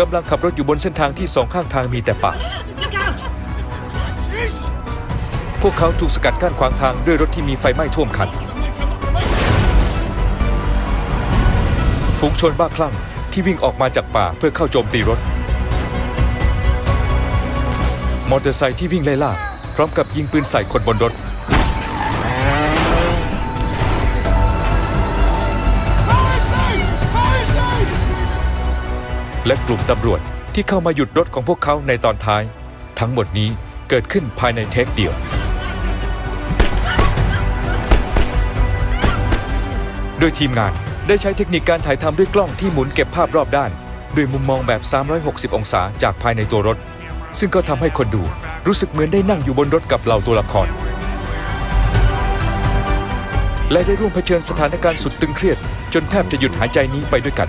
กำลังขับรถอยู่บนเส้นทางที่สองข้างทางมีแต่ป่า พวกเขาถูกสกัดกั้นขวางทางด้วยรถที่มีไฟไหม้ท่วมคัน ฝูงชนบ้าคลั่งที่วิ่งออกมาจากป่าเพื่อเข้าโจมตีรถ มอเตอร์ไซค์ที่วิ่งไล่ล่าพร้อมกับยิงปืนใส่คนบนรถ และกลุ่มตำรวจที่เข้ามาหยุดรถของพวกเขาในตอนท้าย ทั้งหมดนี้เกิดขึ้นภายในเทคเดียว โดยทีมงานได้ใช้เทคนิคการถ่ายทำด้วยกล้องที่หมุนเก็บภาพรอบด้าน ด้วยมุมมองแบบ 360 องศาจากภายในตัวรถ ซึ่งก็ทำให้คนดูรู้สึกเหมือนได้นั่งอยู่บนรถกับเหล่าตัวละคร และได้ร่วมเผชิญสถานการณ์สุดตึงเครียด จนแทบจะหยุดหายใจนี้ไปด้วยกัน